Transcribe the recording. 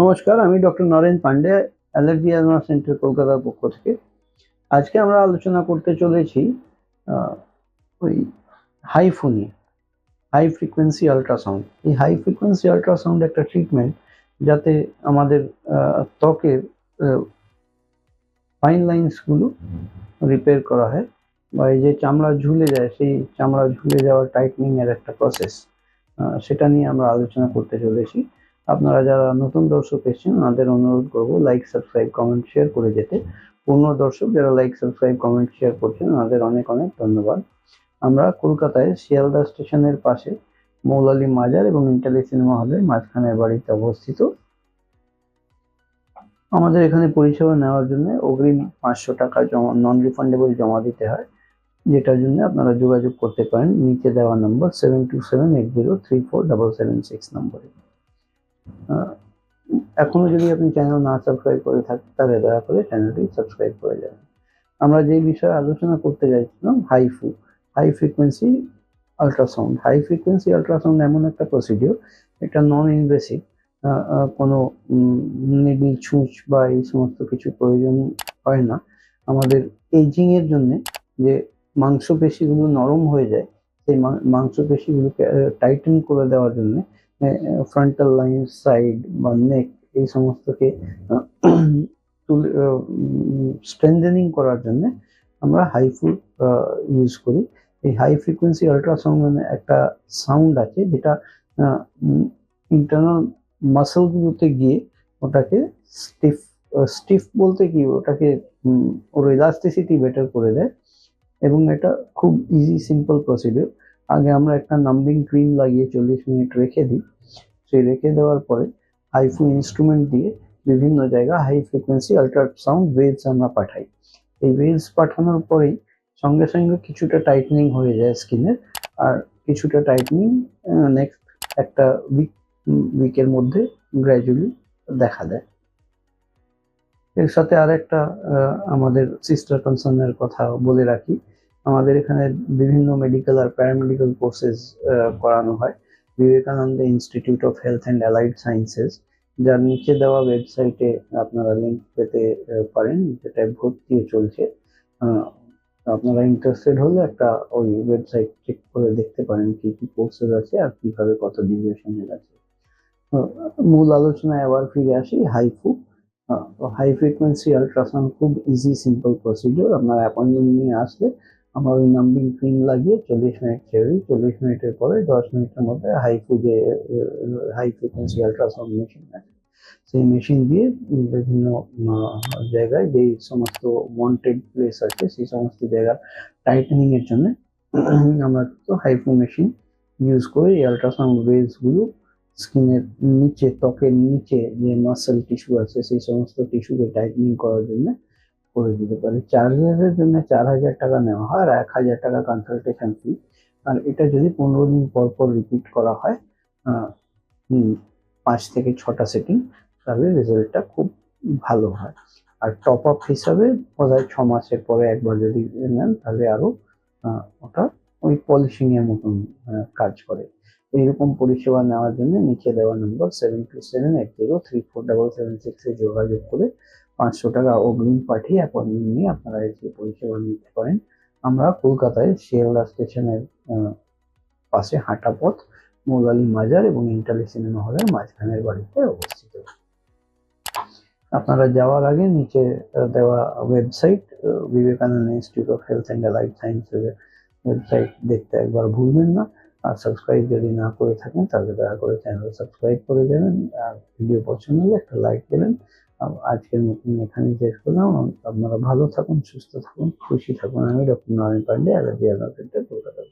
নমস্কার, আমি doctor Naren Pandey, allergy asthma centre কলকাতার পক্ষ থেকে। আজকে আমরা আলোচনা করতে চলেছি ওই হাইফু নিয়ে হাই ফ্রিকোয়েন্সি আল্ট্রাসাউন্ড। এই হাই ফ্রিকোয়েন্সি আল্ট্রাসাউন্ড একটা ট্রিটমেন্ট যাতে আমাদের ত্বকের ফাইন লাইন্সগুলো রিপেয়ার করা হয় বা এই যে চামড়া ঝুলে যায়, সেই চামড়া ঝুলে যাওয়ার টাইটনিং এর একটা প্রসেস সেটা নিয়ে আমরা আলোচনা করতে চলেছি। আপনারা যারা নতুন দর্শক এসেছেন, ওনাদের অনুরোধ করব লাইক সাবস্ক্রাইব কমেন্ট শেয়ার করে যেতে। পূর্ণ দর্শক যারা লাইক সাবস্ক্রাইব কমেন্ট শেয়ার করছেন, ওনাদের অনেক অনেক ধন্যবাদ। আমরা কলকাতায় শিয়ালদা স্টেশনের পাশে মৌলালী মাজার এবং ইন্টালি সিনেমা হলের মাঝখানের বাড়িতে অবস্থিত। আমাদের এখানে পরিষেবা নেওয়ার জন্য অগ্রিম পাঁচশো টাকা জমা নন রিফান্ডেবল জমা দিতে হয়, যেটার জন্য আপনারা যোগাযোগ করতে পারেন। নিচে দেওয়া number seven two seven eight zero three four double seven six নম্বরে আহ, এখনও যদি আপনি চ্যানেল না সাবস্ক্রাইব করে থাকেন তাহলে দয়া করে চ্যানেলটি সাবস্ক্রাইব করে যাবেন। আমরা যে বিষয়ে আলোচনা করতে যাচ্ছিলাম HIFU high frequency ultrasound high frequency ultrasound এমন একটা প্রসিডিওর এটা নন ইনভেসিভ কোনো নিডি ছুঁচ বা এই সমস্ত কিছু প্রয়োজন হয় না। আমাদের এজিং এর জন্য যে মাংসপেশিগুলো নরম হয়ে যায় সেই মাংসপেশিগুলোকে টাইটেন করে দেওয়ার জন্য ফ্রন্টাল লাইন সাইড বা নেক এই সমস্তকে তুলে স্ট্রেন্থেনিং করার জন্য আমরা হাইফু ইউজ করি। এই হাই ফ্রিকোয়েন্সি আল্ট্রাসাউন্ড মানে একটা সাউন্ড আছে যেটা ইন্টারনাল মাসেলগুলোতে গিয়ে ওটাকে স্টিফ স্টিফ বলতে কি? ওটাকে ওর ইলাস্টিসিটি বেটার করে দেয়। এবং এটা খুব ইজি সিম্পল প্রসিডিওর আগে আমরা একটা নাম্বিং ক্রিম লাগিয়ে চল্লিশ মিনিট রেখে দিই। সেই রেখে দেওয়ার পরে হাইফু ইনস্ট্রুমেন্ট দিয়ে বিভিন্ন জায়গা হাই ফ্রিকোয়েন্সি আল্ট্রাসাউন্ড ওয়েভস আমরা পাঠাই। এই ওয়েভস পাঠানোর পরেই সঙ্গে সঙ্গে কিছুটা টাইটনিং হয়ে যায় স্কিনের আর কিছুটা টাইটনিং নেক্সট একটা উইক উইকের মধ্যে গ্র্যাজুয়ালি দেখা দেয়। এর সাথে আরেকটা আহ, আমাদের সিস্টার কনসার্নের কথা বলে রাখি। আমাদের এখানে বিভিন্ন মেডিকেল আর প্যারামেডিকেল কোর্সেস করানো হয়। Vivekananda institute of health and allied sciences যার নিচে দেওয়া ওয়েবসাইটে আপনারা লিঙ্ক পেতে পারেন যেটায় ভর্তিও চলছে। আপনারা ইন্টারেস্টেড হলে একটা ওই ওয়েবসাইট চেক করে দেখতে পারেন কি কি কোর্সেস আছে আর কীভাবে কত ডিউরেশনের আছে। মূল আলোচনায় আবার ফিরে আসি হাইফু হাই ফ্রিকোয়েন্সি আল্ট্রাসাউন্ড খুব ইজি সিম্পল প্রসিডিওর আপনার অ্যাপয়েন্টমেন্ট নিয়ে আসলে আমরা ওই নাম্বিং ক্রিম লাগিয়ে চল্লিশ মিনিট খেয়ে দিই চল্লিশ মিনিটের পরে দশ মিনিটের মধ্যে হাইফু যে হাই ফ্রিকোয়েন্সি আল্ট্রাসাউন্ড মেশিন আছে সেই মেশিন দিয়ে বিভিন্ন জায়গায় যেই সমস্ত ওয়ান্টেড প্লেস আছে, সেই সমস্ত জায়গার টাইটেনিং এর জন্য আমরা তো হাইফু মেশিন ইউজ করে এই আল্ট্রাসাউন্ড ওয়েভসগুলো স্কিনের নিচে ত্বকের নিচে যে মাসেল টিস্যু আছে সেই সমস্ত টিস্যুকে টাইটনিং করার জন্য করে দিতে পারে। চার্জেসের জন্য চার হাজার টাকা নেওয়া হয় আর এক হাজার টাকা কনসালটেশন ফি আর এটা যদি পনেরো দিন পর পর রিপিট করা হয় পাঁচ থেকে ছটা সেটিং তাহলে রেজাল্টটা খুব ভালো হয়। আর টপ আপ হিসাবে বোধহয় ছ মাসের পরে একবার যদি নেন তাহলে আরও আহ, ওটা ওই পলিশিং এর মতন কাজ করে। এইরকম পরিষেবা নেওয়ার জন্য নিচে দেওয়া number seven two seven eight zero three four double seven সিক্সে যোগাযোগ করে পাঁচশো টাকা অগ্রিম পাঠিয়ে অ্যাপয়েন্টমেন্ট নিয়ে আপনারা এসে পরিষেবা নিতে পারেন। আমরা কলকাতায় শিয়ালদা স্টেশনের পাশে হাঁটা পথ মৌলালী মাজার এবং ইন্টালি সিনেমা হলের মাঝখানের বাড়িতে অবস্থিত। আপনারা যাওয়ার আগে নিচে দেওয়া website Vivekananda institute of health and allied সায়েন্সের ওয়েবসাইট দেখতে একবার ভুলবেন না। আর সাবস্ক্রাইব যদি না করে থাকেন, তাহলে দয়া করে চ্যানেল সাবস্ক্রাইব করে দেবেন আর ভিডিও পছন্দ হলে একটা লাইক দেবেন। আজকের মতন এখানে শেষ করলাম। আপনারা ভালো থাকুন, সুস্থ থাকুন, খুশি থাকুন। আমি doctor Narayan Pandey allergy advocate Kolkata.